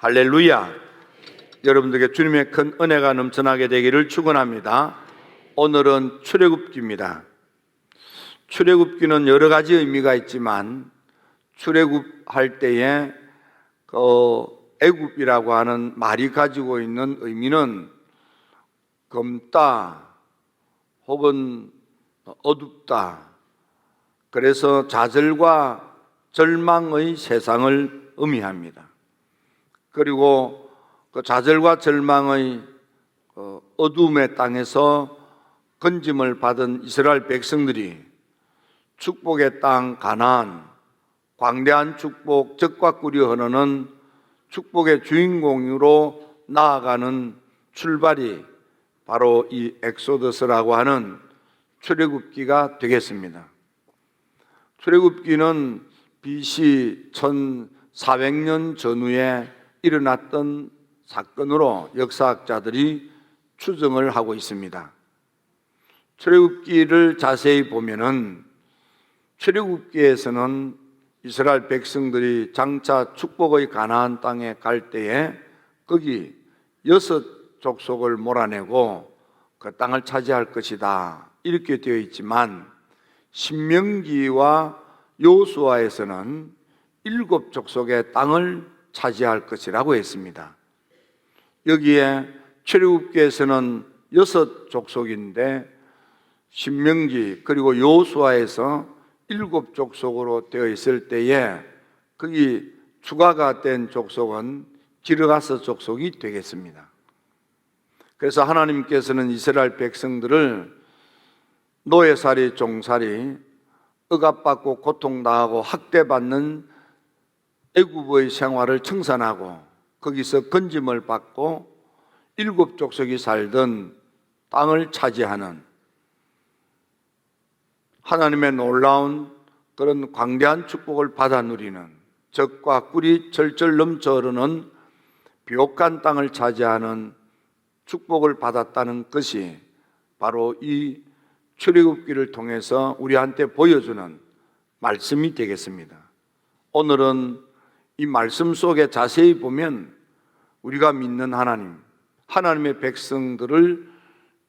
할렐루야. 여러분들에게 주님의 큰 은혜가 넘쳐나게 되기를 축원합니다. 오늘은 출애굽기입니다. 출애굽기는 여러 가지 의미가 있지만 출애굽할 때에 그 애굽이라고 하는 말이 가지고 있는 의미는 검다 혹은 어둡다. 그래서 좌절과 절망의 세상을 의미합니다. 그리고 그 좌절과 절망의 어, 어둠의 땅에서 건짐을 받은 이스라엘 백성들이 축복의 땅 가나안 광대한 축복 적과 꿀이 흐르는 축복의 주인공으로 나아가는 출발이 바로 이 엑소더스라고 하는 출애굽기가 되겠습니다. 출애굽기는 BC 1400년 전후에 일어났던 사건으로 역사학자들이 추정을 하고 있습니다. 출애굽기를 자세히 보면은 출애굽기에서는 이스라엘 백성들이 장차 축복의 가나안 땅에 갈 때에 거기 여섯 족속을 몰아내고 그 땅을 차지할 것이다. 이렇게 되어 있지만 신명기와 요수아에서는 일곱 족속의 땅을 차지할 것이라고 했습니다. 여기에 출애굽기에서는 여섯 족속인데 신명기 그리고 요수아에서 일곱 족속으로 되어 있을 때에 거기 추가가 된 족속은 기르가스 족속이 되겠습니다. 그래서 하나님께서는 이스라엘 백성들을 노예살이 종살이 억압받고 고통당하고 학대받는 애굽의 생활을 청산하고 거기서 건짐을 받고 일곱 족속이 살던 땅을 차지하는 하나님의 놀라운 그런 광대한 축복을 받아 누리는 적과 꿀이 절절 넘쳐 흐르는 비옥한 땅을 차지하는 축복을 받았다는 것이 바로 이 출애굽기를 통해서 우리한테 보여주는 말씀이 되겠습니다. 오늘은 이 말씀 속에 자세히 보면 우리가 믿는 하나님, 하나님의 백성들을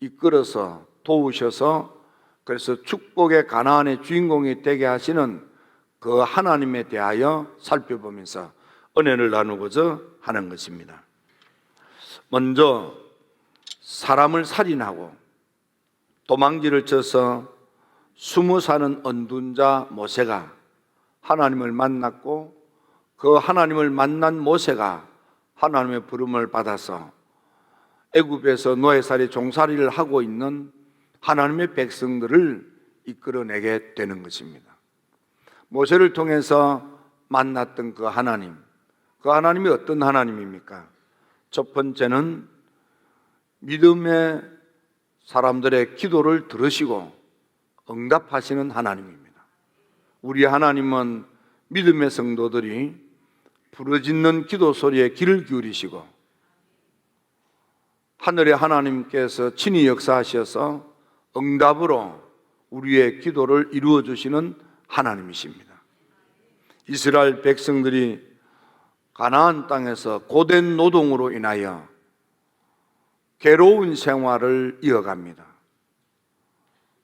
이끌어서 도우셔서 그래서 축복의 가나안의 주인공이 되게 하시는 그 하나님에 대하여 살펴보면서 은혜를 나누고자 하는 것입니다. 먼저 사람을 살인하고 도망지를 쳐서 숨어 사는 언둔자 모세가 하나님을 만났고 그 하나님을 만난 모세가 하나님의 부름을 받아서 애굽에서 노예살이 종살이를 하고 있는 하나님의 백성들을 이끌어내게 되는 것입니다. 모세를 통해서 만났던 그 하나님, 그 하나님이 어떤 하나님입니까? 첫 번째는 믿음의 사람들의 기도를 들으시고 응답하시는 하나님입니다. 우리 하나님은 믿음의 성도들이 부르짖는 기도 소리에 귀를 기울이시고 하늘의 하나님께서 친히 역사하셔서 응답으로 우리의 기도를 이루어 주시는 하나님이십니다. 이스라엘 백성들이 가나안 땅에서 고된 노동으로 인하여 괴로운 생활을 이어갑니다.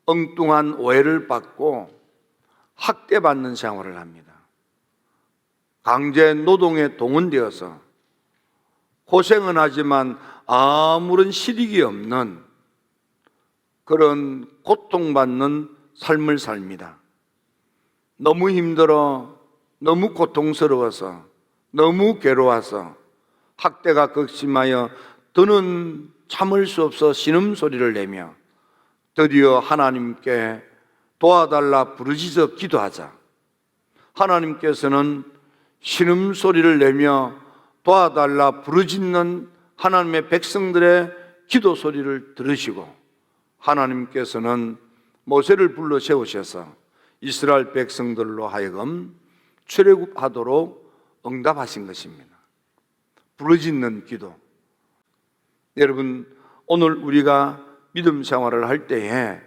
엉뚱한 오해를 받고 학대받는 생활을 합니다. 강제 노동에 동원되어서 고생은 하지만 아무런 실익이 없는 그런 고통받는 삶을 삽니다. 너무 힘들어, 너무 고통스러워서, 너무 괴로워서 학대가 극심하여 더는 참을 수 없어 신음소리를 내며 드디어 하나님께 도와달라 부르짖어 기도하자. 하나님께서는 신음 소리를 내며 도와달라 부르짖는 하나님의 백성들의 기도 소리를 들으시고 하나님께서는 모세를 불러 세우셔서 이스라엘 백성들로 하여금 출애굽하도록 응답하신 것입니다. 부르짖는 기도. 여러분, 오늘 우리가 믿음 생활을 할 때에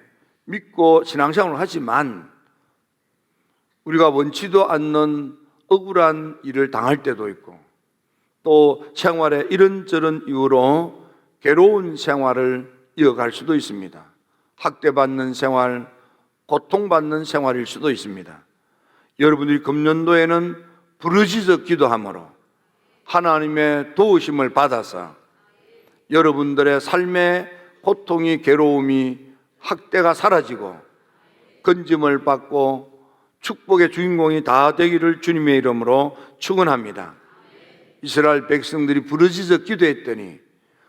믿고 신앙생활을 하지만 우리가 원치도 않는 억울한 일을 당할 때도 있고 또 생활에 이런저런 이유로 괴로운 생활을 이어갈 수도 있습니다. 학대받는 생활, 고통받는 생활일 수도 있습니다. 여러분들이 금년도에는 부르짖어 기도함으로 하나님의 도우심을 받아서 여러분들의 삶의 고통이 괴로움이 학대가 사라지고 건짐을 받고 축복의 주인공이 다 되기를 주님의 이름으로 축원합니다. 이스라엘 백성들이 부르짖어 기도했더니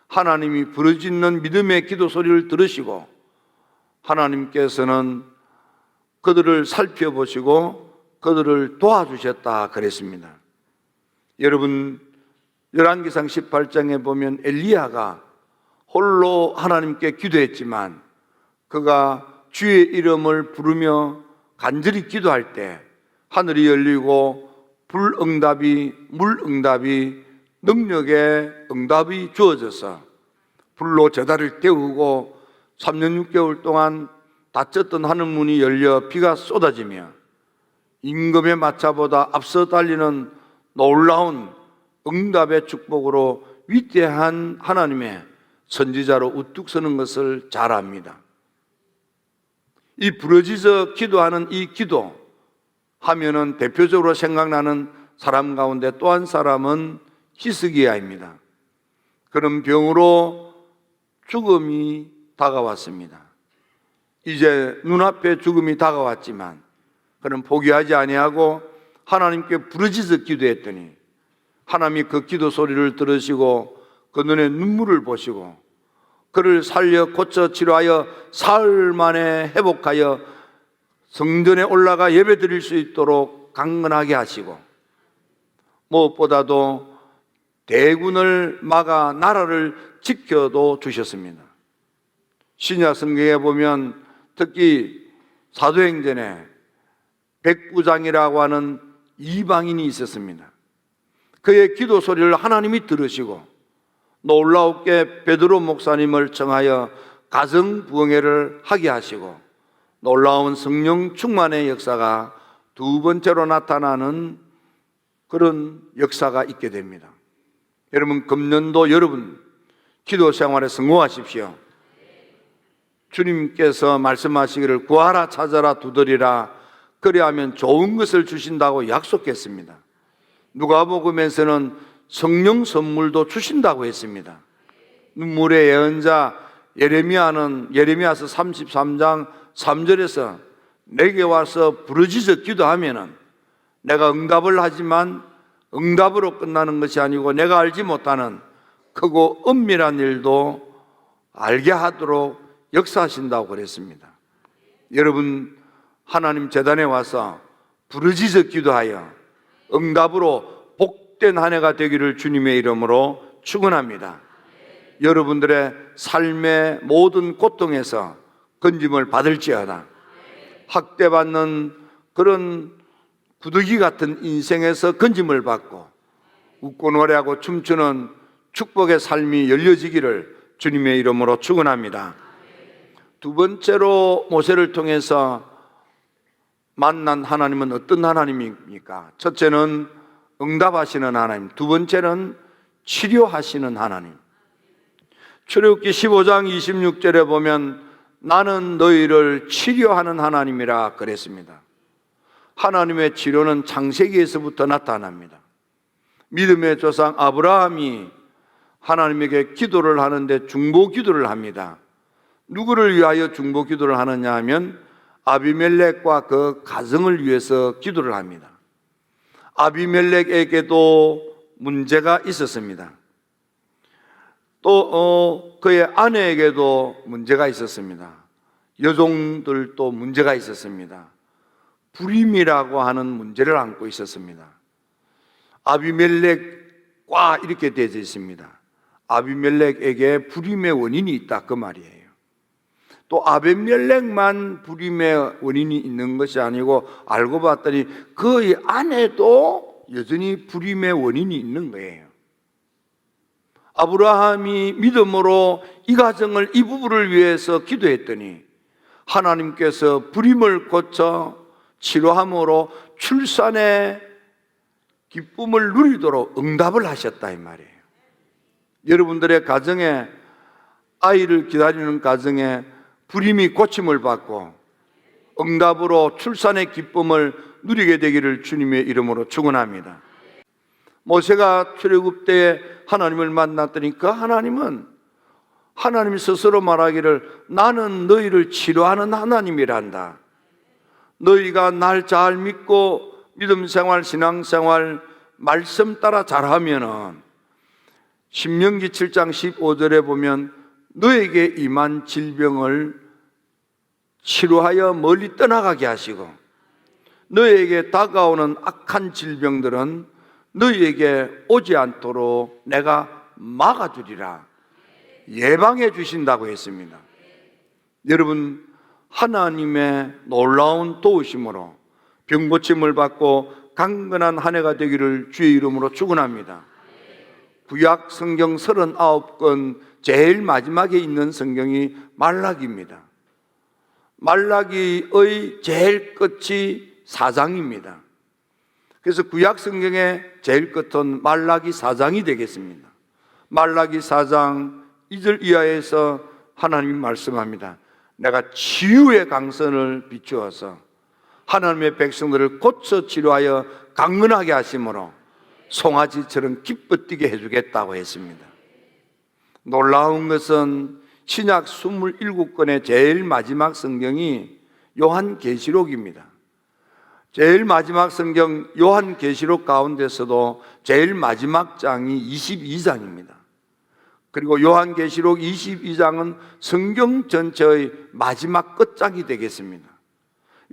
하나님이 부르짖는 믿음의 기도 소리를 들으시고 하나님께서는 그들을 살펴보시고 그들을 도와주셨다 그랬습니다. 여러분 열왕기상 18장에 보면 엘리야가 홀로 하나님께 기도했지만 그가 주의 이름을 부르며 간절히 기도할 때 하늘이 열리고 불응답이 물응답이 능력의 응답이 주어져서 불로 저달을 때우고 3년 6개월 동안 닫혔던 하늘 문이 열려 비가 쏟아지며 임금의 마차보다 앞서 달리는 놀라운 응답의 축복으로 위대한 하나님의 선지자로 우뚝 서는 것을 잘 압니다. 이 부러지서 기도하는 이 기도 하면은 대표적으로 생각나는 사람 가운데 또 한 사람은 히스기야입니다. 그런 병으로 죽음이 다가왔습니다. 이제 눈앞에 죽음이 다가왔지만 그는 포기하지 아니하고 하나님께 부르짖어 기도했더니 하나님이 그 기도 소리를 들으시고 그 눈에 눈물을 보시고 그를 살려 고쳐 치료하여 사흘 만에 회복하여 성전에 올라가 예배 드릴 수 있도록 강건하게 하시고 무엇보다도 대군을 막아 나라를 지켜도 주셨습니다. 신약 성경에 보면 특히 사도행전에 백부장이라고 하는 이방인이 있었습니다. 그의 기도 소리를 하나님이 들으시고 놀라웠게 베드로 목사님을 청하여 가정 부흥회를 하게 하시고 놀라운 성령 충만의 역사가 두 번째로 나타나는 그런 역사가 있게 됩니다. 여러분 금년도 여러분 기도 생활에 성공하십시오. 주님께서 말씀하시기를 구하라 찾아라 두드리라 그리하면 좋은 것을 주신다고 약속했습니다. 누가복음에서는 성령 선물도 주신다고 했습니다. 눈물의 예언자 예레미야는 예레미야서 33장 3절에서 내게 와서 부르짖어 기도하면은 내가 응답을 하지만 응답으로 끝나는 것이 아니고 내가 알지 못하는 크고 은밀한 일도 알게 하도록 역사하신다고 그랬습니다. 여러분 하나님 재단에 와서 부르짖어 기도하여 응답으로 복된 한 해가 되기를 주님의 이름으로 축원합니다. 여러분들의 삶의 모든 고통에서 건짐을 받을지어다. 학대받는 그런 구두기 같은 인생에서 건짐을 받고 웃고 노래하고 춤추는 축복의 삶이 열려지기를 주님의 이름으로 축원합니다. 두 번째로 모세를 통해서 만난 하나님은 어떤 하나님입니까? 첫째는 응답하시는 하나님, 두 번째는 치료하시는 하나님. 출애굽기 15장 26절에 보면 나는 너희를 치료하는 하나님이라 그랬습니다. 하나님의 치료는 창세기에서부터 나타납니다. 믿음의 조상 아브라함이 하나님에게 기도를 하는데 중보 기도를 합니다. 누구를 위하여 중보 기도를 하느냐 하면 아비멜렉과 그 가정을 위해서 기도를 합니다. 아비멜렉에게도 문제가 있었습니다. 또 어, 그의 아내에게도 문제가 있었습니다. 여종들도 문제가 있었습니다. 불임이라고 하는 문제를 안고 있었습니다. 아비멜렉과 이렇게 되어 있습니다. 아비멜렉에게 불임의 원인이 있다 그 말이에요. 또 아비멜렉만 불임의 원인이 있는 것이 아니고 알고 봤더니 그의 아내도 여전히 불임의 원인이 있는 거예요. 아브라함이 믿음으로 이 가정을 이 부부를 위해서 기도했더니 하나님께서 불임을 고쳐 치료함으로 출산의 기쁨을 누리도록 응답을 하셨다 이 말이에요. 여러분들의 가정에 아이를 기다리는 가정에 불임이 고침을 받고 응답으로 출산의 기쁨을 누리게 되기를 주님의 이름으로 축원합니다. 모세가 출애굽 때에 하나님을 만났더니까 하나님은 하나님 스스로 말하기를 나는 너희를 치료하는 하나님이란다. 너희가 날 잘 믿고 믿음 생활, 신앙 생활, 말씀 따라 잘하면은 신명기 7장 15절에 보면 너에게 임한 질병을 치료하여 멀리 떠나가게 하시고 너에게 다가오는 악한 질병들은 너희에게 오지 않도록 내가 막아주리라 예방해 주신다고 했습니다. 여러분 하나님의 놀라운 도우심으로 병 고침을 받고 강건한 한 해가 되기를 주의 이름으로 축원합니다. 구약 성경 39권 제일 마지막에 있는 성경이 말라기입니다. 말라기의 제일 끝이 사장입니다. 그래서 구약 성경의 제일 끝은 말라기 사장이 되겠습니다. 말라기 사장 2절 이하에서 하나님이 말씀합니다. 내가 치유의 강선을 비추어서 하나님의 백성들을 고쳐 치료하여 강건하게 하심으로 송아지처럼 기뻐 뛰게 해주겠다고 했습니다. 놀라운 것은 신약 27권의 제일 마지막 성경이 요한계시록입니다. 제일 마지막 성경 요한계시록 가운데서도 제일 마지막 장이 22장입니다. 그리고 요한계시록 22장은 성경 전체의 마지막 끝장이 되겠습니다.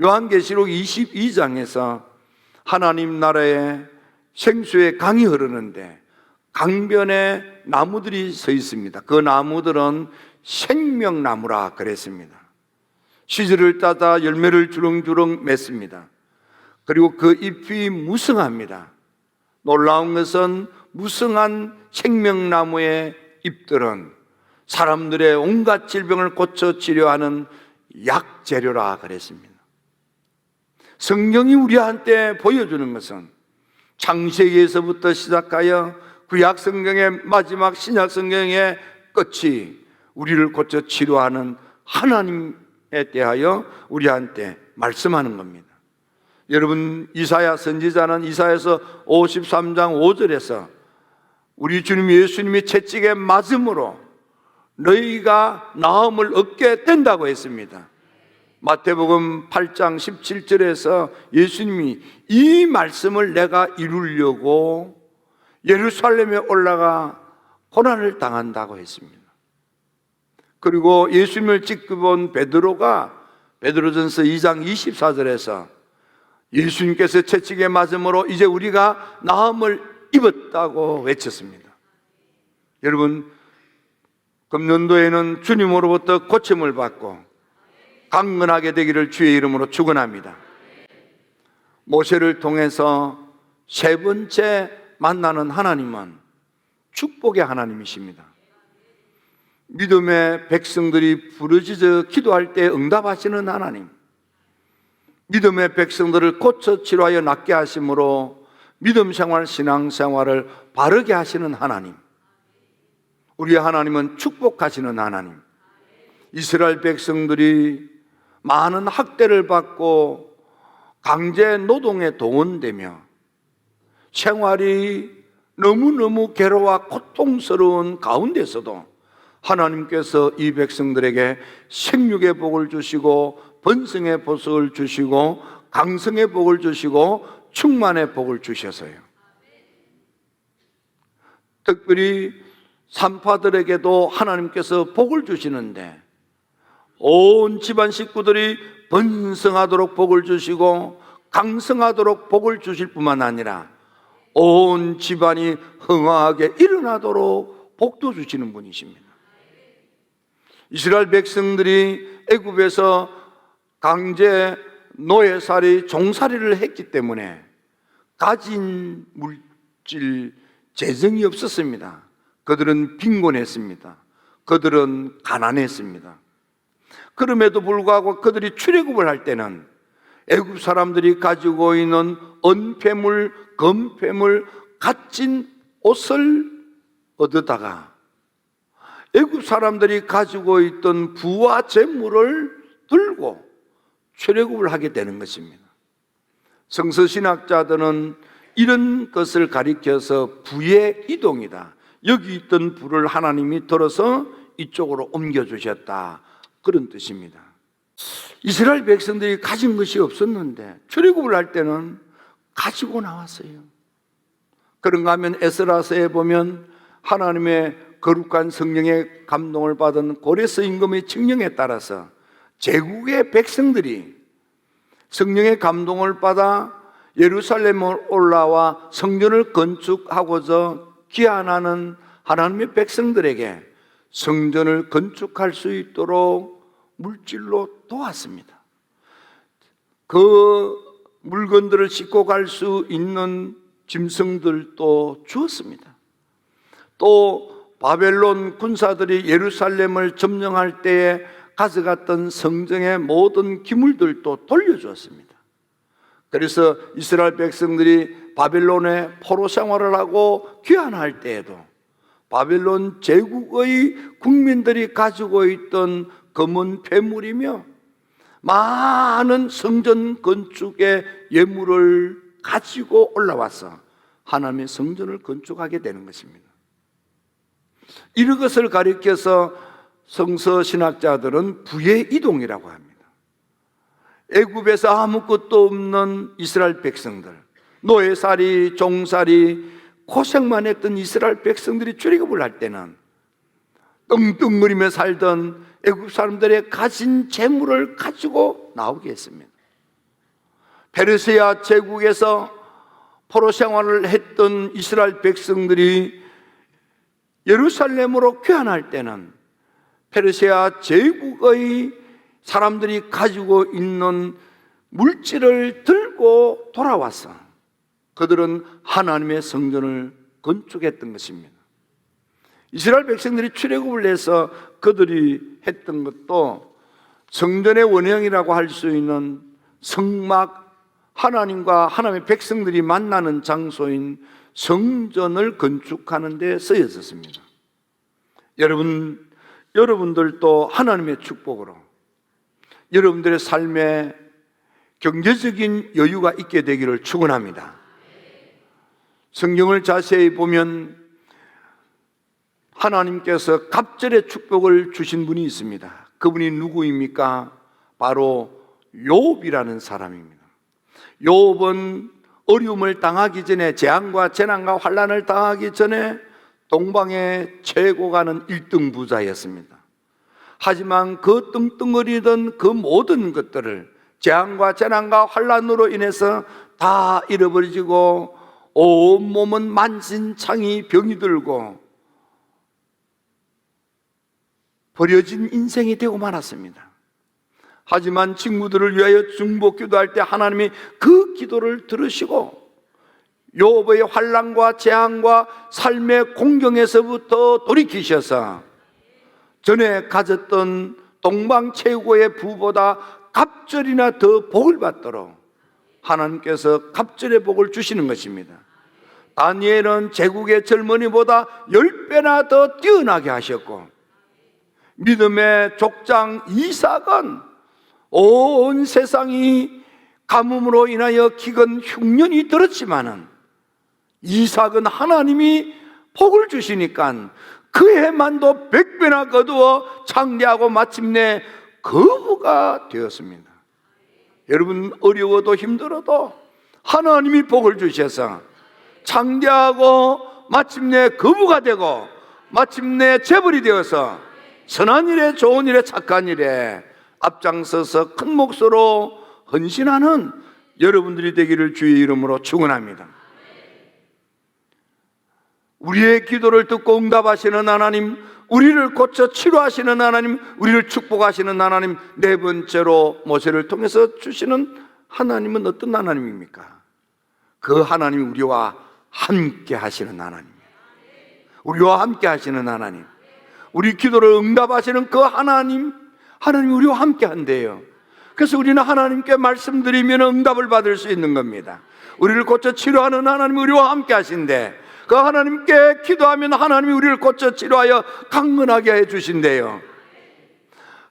요한계시록 22장에서 하나님 나라에 생수의 강이 흐르는데 강변에 나무들이 서 있습니다. 그 나무들은 생명나무라 그랬습니다. 시절을 따다 열매를 주렁주렁 맺습니다. 그리고 그 잎이 무성합니다. 놀라운 것은 무성한 생명나무의 잎들은 사람들의 온갖 질병을 고쳐 치료하는 약재료라 그랬습니다. 성경이 우리한테 보여주는 것은 창세기에서부터 시작하여 구약 성경의 마지막 신약 성경의 끝이 우리를 고쳐 치료하는 하나님에 대하여 우리한테 말씀하는 겁니다. 여러분 이사야 선지자는 이사야서 53장 5절에서 우리 주님 예수님이 채찍에 맞음으로 너희가 나음을 얻게 된다고 했습니다. 마태복음 8장 17절에서 예수님이 이 말씀을 내가 이루려고 예루살렘에 올라가 고난을 당한다고 했습니다. 그리고 예수님을 찍어본 베드로가 베드로전서 2장 24절에서 예수님께서 채찍에 맞음으로 이제 우리가 나음을 입었다고 외쳤습니다. 여러분, 금년도에는 주님으로부터 고침을 받고 강건하게 되기를 주의 이름으로 축원합니다. 모세를 통해서 세 번째 만나는 하나님은 축복의 하나님이십니다. 믿음의 백성들이 부르짖어 기도할 때 응답하시는 하나님. 믿음의 백성들을 고쳐 치료하여 낫게 하심으로 믿음 생활, 신앙 생활을 바르게 하시는 하나님. 우리 하나님은 축복하시는 하나님. 이스라엘 백성들이 많은 학대를 받고 강제 노동에 동원되며 생활이 너무너무 괴로워 고통스러운 가운데서도 하나님께서 이 백성들에게 생육의 복을 주시고 번성의 복을 주시고 강성의 복을 주시고 충만의 복을 주셔서요. 특별히 산파들에게도 하나님께서 복을 주시는데 온 집안 식구들이 번성하도록 복을 주시고 강성하도록 복을 주실 뿐만 아니라 온 집안이 흥황하게 일어나도록 복도 주시는 분이십니다. 이스라엘 백성들이 애굽에서 강제 노예살이 종살이를 했기 때문에 가진 물질 재정이 없었습니다. 그들은 빈곤했습니다. 그들은 가난했습니다. 그럼에도 불구하고 그들이 출애굽을 할 때는 애굽 사람들이 가지고 있는 은폐물 금패물 갇힌 옷을 얻어다가 애굽 사람들이 가지고 있던 부와 재물을 들고 출애굽을 하게 되는 것입니다. 성서 신학자들은 이런 것을 가리켜서 부의 이동이다. 여기 있던 부를 하나님이 들어서 이쪽으로 옮겨 주셨다. 그런 뜻입니다. 이스라엘 백성들이 가진 것이 없었는데 출애굽을 할 때는 가지고 나왔어요. 그런가 하면 에스라서에 보면 하나님의 거룩한 성령의 감동을 받은 고레스 임금의 칙령에 따라서 제국의 백성들이 성령의 감동을 받아 예루살렘을 올라와 성전을 건축하고자 기한하는 하나님의 백성들에게 성전을 건축할 수 있도록 물질로 도왔습니다. 그 물건들을 싣고 갈 수 있는 짐승들도 주었습니다. 또 바벨론 군사들이 예루살렘을 점령할 때에 가져갔던 성정의 모든 기물들도 돌려주었습니다. 그래서 이스라엘 백성들이 바벨론에 포로 생활을 하고 귀환할 때에도 바벨론 제국의 국민들이 가지고 있던 검은 폐물이며 많은 성전 건축의 예물을 가지고 올라와서 하나님의 성전을 건축하게 되는 것입니다. 이런 것을 가리켜서 성서 신학자들은 부의 이동이라고 합니다. 애굽에서 아무것도 없는 이스라엘 백성들, 노예살이, 종살이, 고생만 했던 이스라엘 백성들이 출애굽을 할 때는 떵떵거리며 살던 애굽 사람들의 가진 재물을 가지고 나오게 했습니다. 페르시아 제국에서 포로 생활을 했던 이스라엘 백성들이 예루살렘으로 귀환할 때는 페르시아 제국의 사람들이 가지고 있는 물질을 들고 돌아왔어. 그들은 하나님의 성전을 건축했던 것입니다. 이스라엘 백성들이 출애굽을 해서 그들이 했던 것도 성전의 원형이라고 할 수 있는 성막 하나님과 하나님의 백성들이 만나는 장소인 성전을 건축하는 데 쓰여졌습니다. 여러분, 여러분들도 하나님의 축복으로 여러분들의 삶에 경제적인 여유가 있게 되기를 축원합니다. 성경을 자세히 보면 하나님께서 갑절의 축복을 주신 분이 있습니다. 그분이 누구입니까? 바로 욥이라는 사람입니다. 욥은 어려움을 당하기 전에 재앙과 재난과 환란을 당하기 전에 동방의 최고 가는 1등 부자였습니다. 하지만 그 뚱뚱거리던 그 모든 것들을 재앙과 재난과 환란으로 인해서 다 잃어버리고 온 몸은 만신창이 병이 들고 버려진 인생이 되고 말았습니다. 하지만 친구들을 위하여 중복 기도할 때 하나님이 그 기도를 들으시고 요업의 환란과 재앙과 삶의 공경에서부터 돌이키셔서 전에 가졌던 동방 최고의 부보다 갑절이나 더 복을 받도록 하나님께서 갑절의 복을 주시는 것입니다. 다니엘은 제국의 젊은이보다 열 배나 더 뛰어나게 하셨고 믿음의 족장 이삭은 온 세상이 가뭄으로 인하여 기근 흉년이 들었지만은 이삭은 하나님이 복을 주시니까 그 해만도 백배나 거두어 창대하고 마침내 거부가 되었습니다. 여러분 어려워도 힘들어도 하나님이 복을 주셔서 창대하고 마침내 거부가 되고 마침내 재벌이 되어서 선한 일에 좋은 일에 착한 일에 앞장서서 큰 몫으로 헌신하는 여러분들이 되기를 주의 이름으로 축원합니다. 우리의 기도를 듣고 응답하시는 하나님, 우리를 고쳐 치료하시는 하나님, 우리를 축복하시는 하나님, 네 번째로 모세를 통해서 주시는 하나님은 어떤 하나님입니까? 그 하나님이 우리와 함께 하시는 하나님입니다. 우리와 함께 하시는 하나님. 우리 기도를 응답하시는 그 하나님, 하나님이 우리와 함께 한대요. 그래서 우리는 하나님께 말씀드리면 응답을 받을 수 있는 겁니다. 우리를 고쳐 치료하는 하나님 우리와 함께 하신대. 그 하나님께 기도하면 하나님이 우리를 고쳐 치료하여 강건하게 해 주신대요.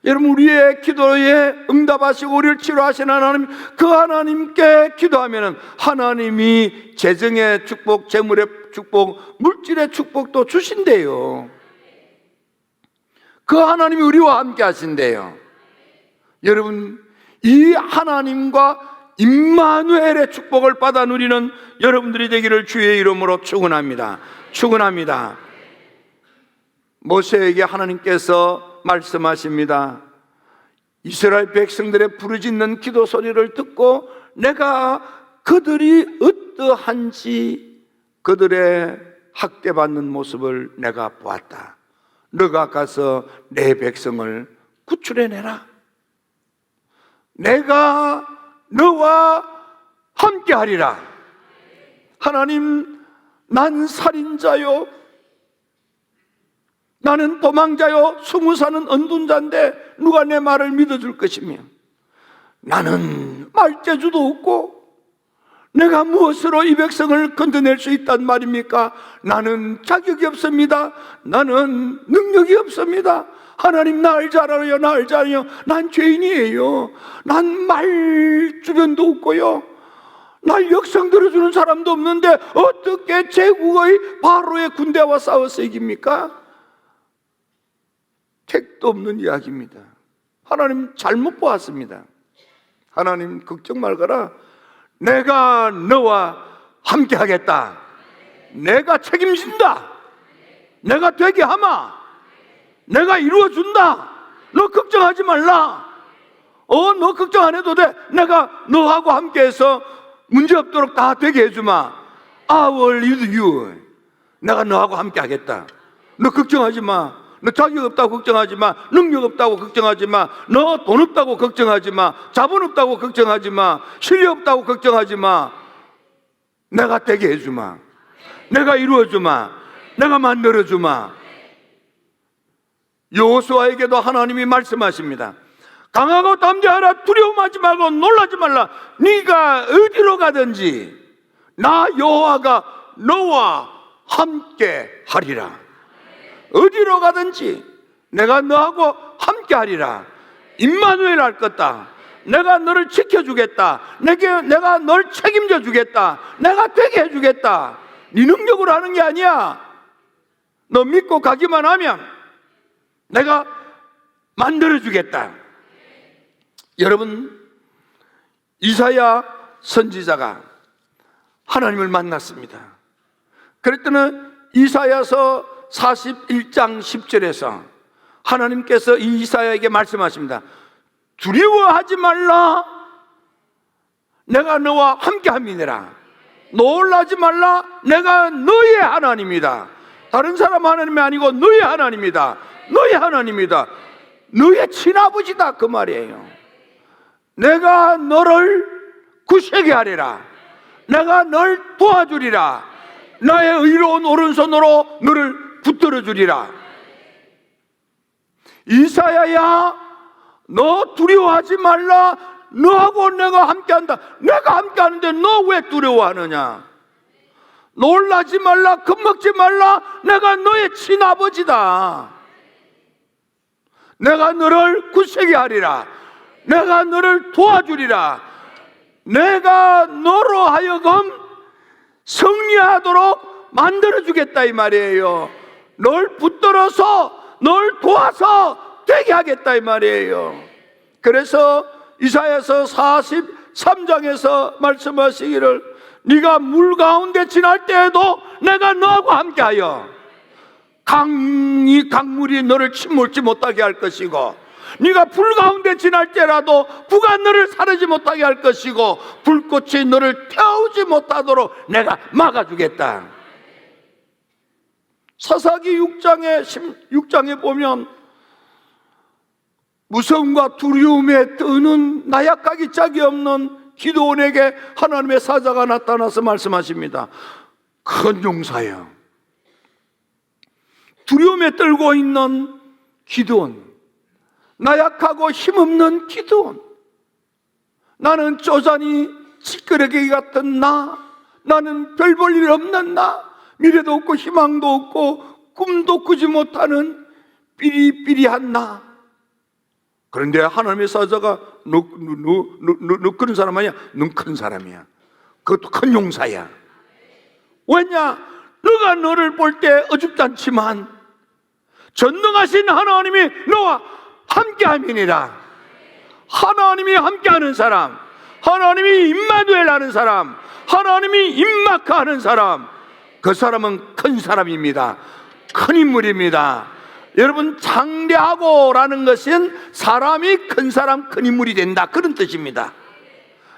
여러분 우리의 기도에 응답하시고 우리를 치료하시는 하나님 그 하나님께 기도하면 하나님이 재정의 축복, 재물의 축복, 물질의 축복도 주신대요. 그 하나님이 우리와 함께 하신대요. 여러분 이 하나님과 임마누엘의 축복을 받아 누리는 여러분들이 되기를 주의 이름으로 축원합니다. 축원합니다. 모세에게 하나님께서 말씀하십니다. 이스라엘 백성들의 부르짖는 기도 소리를 듣고 내가 그들이 어떠한지 그들의 학대받는 모습을 내가 보았다. 너가 가서 내 백성을 구출해내라. 내가 너와 함께하리라. 하나님, 난 살인자요. 나는 도망자요. 숨어 사는 언둔자인데 누가 내 말을 믿어줄 것이며 나는 말재주도 없고 내가 무엇으로 이 백성을 건져낼 수 있단 말입니까? 나는 자격이 없습니다. 나는 능력이 없습니다. 하나님 날잘 알아요. 날잘 알아요. 난 죄인이에요. 난 말 주변도 없고요. 날 역성 들어주는 사람도 없는데 어떻게 제국의 바로의 군대와 싸워서 이깁니까? 택도 없는 이야기입니다. 하나님 잘못 보았습니다. 하나님 걱정 말거라. 내가 너와 함께 하겠다. 내가 책임진다. 내가 되게 하마. 내가 이루어 준다. 너 걱정하지 말라. 어, 너 걱정 안 해도 돼. 내가 너하고 함께 해서 문제 없도록 다 되게 해주마. I will lead you. 내가 너하고 함께 하겠다. 너 걱정하지 마. 너 자격 없다고 걱정하지 마. 능력 없다고 걱정하지 마. 너 돈 없다고 걱정하지 마. 자본 없다고 걱정하지 마. 실력 없다고 걱정하지 마. 내가 되게 해주마. 내가 이루어주마. 내가 만들어주마. 여호수아에게도 하나님이 말씀하십니다. 강하고 담대하라 두려움하지 말고 놀라지 말라. 네가 어디로 가든지 나 여호와가 너와 함께 하리라. 어디로 가든지 내가 너하고 함께 하리라. 임마누엘 할 것다. 내가 너를 지켜주겠다. 내게 내가 널 책임져 주겠다. 내가 되게 해주겠다. 네 능력으로 하는 게 아니야. 너 믿고 가기만 하면 내가 만들어 주겠다. 여러분 이사야 선지자가 하나님을 만났습니다. 그랬더니 이사야서 41장 10절에서 하나님께서 이 이사야에게 말씀하십니다. 두려워하지 말라. 내가 너와 함께 함이니라. 놀라지 말라. 내가 너의 하나님이다. 다른 사람 하나님이 아니고 너의 하나님이다. 너의 하나님이다. 너의 친아버지다. 그 말이에요. 내가 너를 구세게 하리라. 내가 널 도와주리라. 나의 의로운 오른손으로 너를 붙들어 주리라. 이사야야, 너 두려워하지 말라. 너하고 내가 함께 한다. 내가 함께 하는데 너 왜 두려워하느냐? 놀라지 말라. 겁먹지 말라. 내가 너의 친아버지다. 내가 너를 굳세게 하리라. 내가 너를 도와주리라. 내가 너로 하여금 승리하도록 만들어주겠다 이 말이에요. 널 붙들어서 널 도와서 되게 하겠다 이 말이에요. 그래서 이사야서 43장에서 말씀하시기를 네가 물 가운데 지날 때에도 내가 너하고 함께하여 강이 강물이 너를 침몰지 못하게 할 것이고 네가 불 가운데 지날 때라도 부가 너를 사르지 못하게 할 것이고 불꽃이 너를 태우지 못하도록 내가 막아주겠다. 사사기 6장에 6장에 보면 무서움과 두려움에 뜨는 나약하기 짝이 없는 기도원에게 하나님의 사자가 나타나서 말씀하십니다. 큰 용사여. 두려움에 떨고 있는 기도원. 나약하고 힘없는 기도원. 나는 쪼잔히 찌끄러기 같은 나, 나는 별 볼 일 없는 나, 미래도 없고 희망도 없고 꿈도 꾸지 못하는 삐리삐리한 나. 그런데 하나님의 사자가 그런 사람 아니야? 넌큰 사람이야. 그것도 큰 용사야. 왜냐? 너가 너를 볼 때 어줍지 않지만 전능하신 하나님이 너와 함께함이니라. 하나님이 함께하는 사람, 하나님이 임마누엘 하는 사람, 하나님이 임마크하는 사람, 그 사람은 큰 사람입니다. 큰 인물입니다. 여러분 장대하고라는 것은 사람이 큰 사람, 큰 인물이 된다 그런 뜻입니다.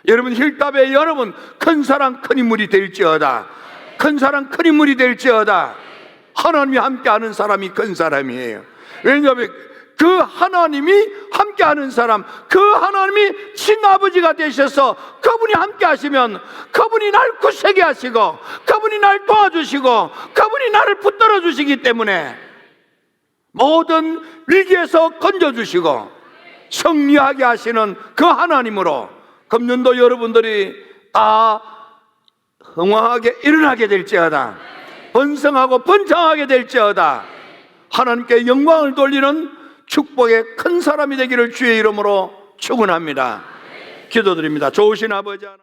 여러분 힐답에 여러분 큰 사람, 큰 인물이 될지어다. 큰 사람, 큰 인물이 될지어다. 하나님이 함께하는 사람이 큰 사람이에요. 왜냐하면 그 하나님이 함께하는 사람, 그 하나님이 친아버지가 되셔서 그분이 함께하시면 그분이 날 굳세게 하시고 그분이 날 도와주시고 그분이 나를 붙들어 주시기 때문에 모든 위기에서 건져주시고 승리하게 하시는 그 하나님으로 금년도 여러분들이 다 흥왕하게 일어나게 될지어다. 번성하고 번창하게 될지어다. 하나님께 영광을 돌리는 축복의 큰 사람이 되기를 주의 이름으로 축원합니다. 기도드립니다. 좋으신 아버지